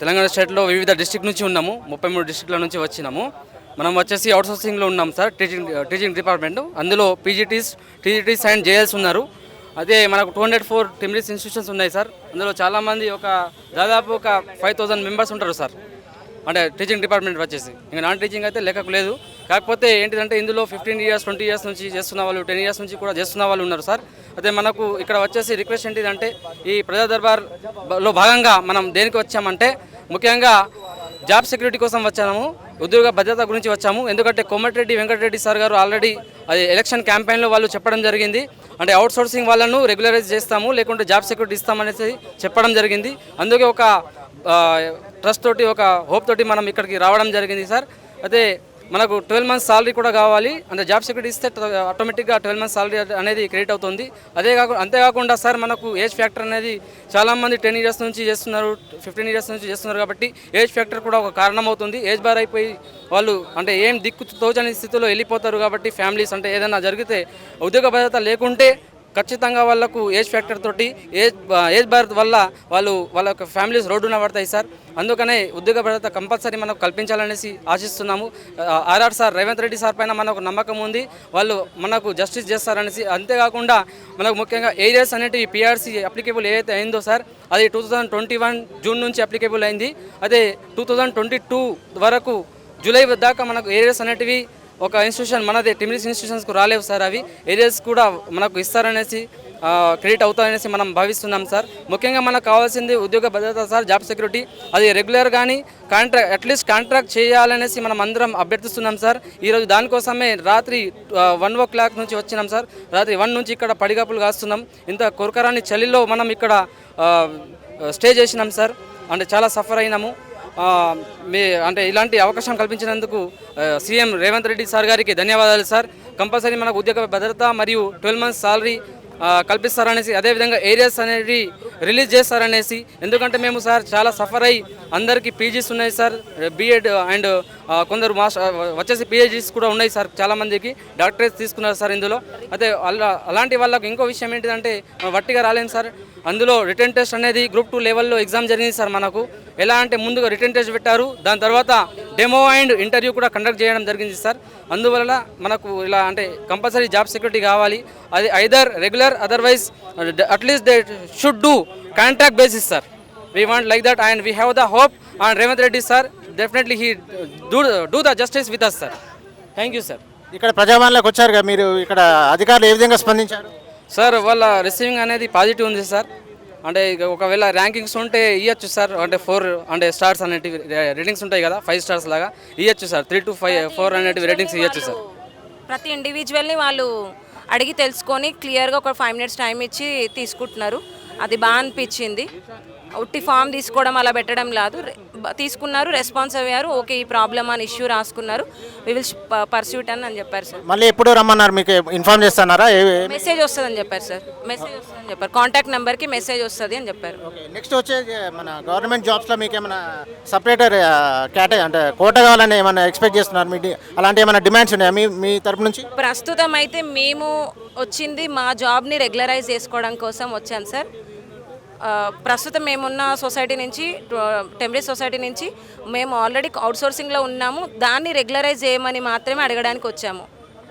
తెలంగాణ స్టేట్లో వివిధ డిస్ట్రిక్ట్ నుంచి ఉన్నాము. ముప్పై మూడు డిస్టిక్ల నుంచి వచ్చినాము. మనం వచ్చేసి అవుట్ సోర్సింగ్లో ఉన్నాం సార్ టీచింగ్ టీచింగ్ డిపార్ట్మెంట్ అందులో పీజీటీస్ టీజీటీస్ అండ్ జేఎల్స్ ఉన్నారు. అదే మనకు two hundred four TMREIS institutions ఉన్నాయి సార్. అందులో చాలామంది ఒక దాదాపు ఒక ఫైవ్ థౌసండ్ మెంబర్స్ ఉంటారు సార్. అంటే టీచింగ్ డిపార్ట్మెంట్ వచ్చేసి. ఇంకా నాన్ టీచింగ్ అయితే లెక్కకు లేదు. కాకపోతే ఏంటిదంటే ఇందులో ఫిఫ్టీన్ ఇయర్స్ ట్వంటీ ఇయర్స్ నుంచి చేస్తున్న వాళ్ళు టెన్ ఇయర్స్ నుంచి కూడా చేస్తున్న వాళ్ళు ఉన్నారు సార్. అదే మనకు ఇక్కడ వచ్చేసి రిక్వెస్ట్ ఏంటిదంటే ఈ ప్రజా దర్బార్లో భాగంగా మనం దేనికి వచ్చామంటే ముఖ్యంగా జాబ్ సెక్యూరిటీ కోసం వచ్చాము ఉద్యోగ భద్రత గురించి వచ్చాము. ఎందుకంటే కోమటిరెడ్డి వెంకటరెడ్డి సార్ గారు ఆల్రెడీ అది ఎలక్షన్ క్యాంపెయిన్లో వాళ్ళు చెప్పడం జరిగింది. అంటే అవుట్ సోర్సింగ్ వాళ్ళను రెగ్యులరైజ్ చేస్తాము లేకుంటే జాబ్ సెక్యూరిటీ ఇస్తామనేసి చెప్పడం జరిగింది. అందుకే ఒక ట్రస్ట్ తోటి ఒక హోప్ తోటి మనం ఇక్కడికి రావడం జరిగింది సార్. అయితే మనకు ట్వెల్వ్ మంత్స్ సాలరీ కూడా కావాలి. అంటే జాబ్ సెక్యూరిటీ ఇస్తే ఆటోమేటిక్గా ట్వెల్వ్ మంత్స్ సాలరీ అనేది క్రియేట్ అవుతుంది. అదే కాకుండా అంతేకాకుండా సార్ మనకు ఏజ్ ఫ్యాక్టర్ అనేది చాలామంది టెన్ ఇయర్స్ నుంచి చేస్తున్నారు ఫిఫ్టీన్ ఇయర్స్ నుంచి చేస్తున్నారు కాబట్టి ఏజ్ ఫ్యాక్టర్ కూడా ఒక కారణం అవుతుంది. ఏజ్ బార్ అయిపోయి వాళ్ళు అంటే ఏం దిక్కు తోచని స్థితిలో వెళ్ళిపోతారు కాబట్టి ఫ్యామిలీస్ అంటే ఏదైనా జరిగితే ఉద్యోగ భద్రత లేకుంటే ఖచ్చితంగా వాళ్ళకు ఏజ్ ఫ్యాక్టర్ తోటి ఏజ్ ఏజ్ భారత్ వల్ల వాళ్ళు వాళ్ళ యొక్క ఫ్యామిలీస్ రోడ్డున పడతాయి సార్. అందుకనే ఉద్యోగ భద్రత కంపల్సరీ మనకు కల్పించాలనేసి ఆశిస్తున్నాము. RR sir Revanth Reddy sir పైన మనకు నమ్మకం ఉంది. వాళ్ళు మనకు జస్టిస్ చేస్తారనేసి అంతేకాకుండా మనకు ముఖ్యంగా ఏరియాస్ అనేటివి పిఆర్సీ అప్లికేబుల్ ఏదైతే అయిందో సార్ అది two thousand twenty one June నుంచి అప్లికేబుల్ అయింది. అదే టూ థౌజండ్ ట్వంటీ టూ వరకు జూలై దాకా మనకు ఏరియాస్ అనేటివి ఒక ఇన్స్టిట్యూషన్ మనది టిమిలిస్ ఇన్స్టిట్యూషన్స్కు రాలేవు సార్ అవి. ఏరియాస్ కూడా మనకు ఇస్తారనేసి క్రియేట్ అవుతాయనేసి మనం భావిస్తున్నాం సార్. ముఖ్యంగా మనకు కావాల్సింది ఉద్యోగ భద్రత సార్ జాబ్ సెక్యూరిటీ అది రెగ్యులర్ కానీ కాంట్రాక్ట్ అట్లీస్ట్ కాంట్రాక్ట్ చేయాలనేసి మనం అందరం అభ్యర్థిస్తున్నాం సార్. ఈరోజు దానికోసమే రాత్రి వన్ ఓ క్లాక్ నుంచి వచ్చినాం సార్. రాత్రి వన్ నుంచి ఇక్కడ పడిగాపులు కాస్తున్నాం. ఇంత కొరకరాని చలిలో మనం ఇక్కడ స్టే చేసినాం సార్. అంటే చాలా సఫర్ అయినాము. మీ అంటే ఇలాంటి అవకాశం కల్పించినందుకు సీఎం రేవంత్ రెడ్డి సార్ గారికి ధన్యవాదాలు సార్. కంపల్సరీ మనకు ఉద్యోగ భద్రత మరియు ట్వెల్వ్ మంత్స్ సాలరీ కల్పిస్తారనేసి అదేవిధంగా ఏరియాస్ అనేది రిలీజ్ చేస్తారనేసి ఎందుకంటే మేము సార్ చాలా సఫర్ అయ్యి అందరికీ పీజీస్ ఉన్నాయి సార్ బీఎడ్ అండ్ కొందరు మాస్టర్ వచ్చేసి పిహెచ్డీస్ కూడా ఉన్నాయి సార్ చాలామందికి డాక్టరేట్స్ తీసుకున్నారు సార్ ఇందులో. అయితే అలా అలాంటి వాళ్ళకు ఇంకో విషయం ఏంటిదంటే వట్టిగా రాలేము సార్. అందులో రిటర్న్ టెస్ట్ అనేది గ్రూప్ టూ లెవెల్లో ఎగ్జామ్ జరిగింది సార్ మనకు. ఎలా అంటే ముందుగా రిటర్న్ టెస్ట్ పెట్టారు దాని తర్వాత డెమో అండ్ ఇంటర్వ్యూ కూడా కండక్ట్ చేయడం జరిగింది సార్. అందువల్ల మనకు ఇలా అంటే కంపల్సరీ జాబ్ సెక్యూరిటీ కావాలి. అది either regular otherwise at least they should do contract basis sir we want like that and we have the hope and Revanth Reddy sir definitely he do do the justice with us sir thank you sir ఇక్కడ ప్రజావాణిలోకి వచ్చారు కదా మీరు ఇక్కడ అధికారులు ఏ విధంగా స్పందించారు? Sir వాళ్ళ రిసీవింగ్ అనేది పాజిటివ్ ఉంది సార్ అంటే ఇక ఒకవేళ ర్యాంకింగ్స్ ఉంటే ఇవ్వచ్చు సార్. అంటే ఫోర్ అంటే స్టార్స్ అనేటివి రేటింగ్స్ ఉంటాయి కదా ఫైవ్ స్టార్స్ లాగా ఇవ్వచ్చు sir. Three to five four అనేటివి రేటింగ్స్ ఇవ్వచ్చు సార్. ప్రతి ఇండివిజువల్ని వాళ్ళు అడిగి తెలుసుకొని క్లియర్గా ఒక ఫైవ్ మినిట్స్ టైం ఇచ్చి తీసుకుంటున్నారు. అది బాగా అనిపించింది. ఉట్టి ఫామ్ తీసుకోవడం అలా పెట్టడం లేదు తీసుకున్నారు రెస్పాన్స్ అయ్యారు. ఓకే ఈ ప్రాబ్లమ్ అని ఇష్యూ రాసుకున్నారు. వి విల్ పర్స్యూట్ అని అని చెప్పారు సార్. మళ్ళీ ఎప్పుడు రమ్మన్నారు మీకు ఇన్ఫార్మ్ చేస్తున్నారా? మెసేజ్ వస్తుందని చెప్పారు సార్. మెసేజ్ వస్తుందని చెప్పారు. కాంటాక్ట్ నెంబర్కి మెసేజ్ వస్తుంది అని చెప్పారు. నెక్స్ట్ వచ్చే మన గవర్నమెంట్ జాబ్స్లో మీకు ఏమైనా సపరేటర్ కేటా అంటే కోట కావాలని ఏమైనా ఎక్స్పెక్ట్ చేస్తున్నారు? మీ అలాంటి ఏమైనా డిమాండ్స్ ఉన్నాయా మీ మీ తరపు నుంచి? ప్రస్తుతం అయితే మేము వచ్చింది మా జాబ్ని రెగ్యులరైజ్ చేసుకోవడం కోసం వచ్చాం సార్. ప్రస్తుతం మేమున్న సొసైటీ నుంచి టెంపరీ సొసైటీ నుంచి మేము ఆల్రెడీ అవుట్సోర్సింగ్లో ఉన్నాము. దాన్ని రెగ్యులరైజ్ చేయమని మాత్రమే అడగడానికి వచ్చాము.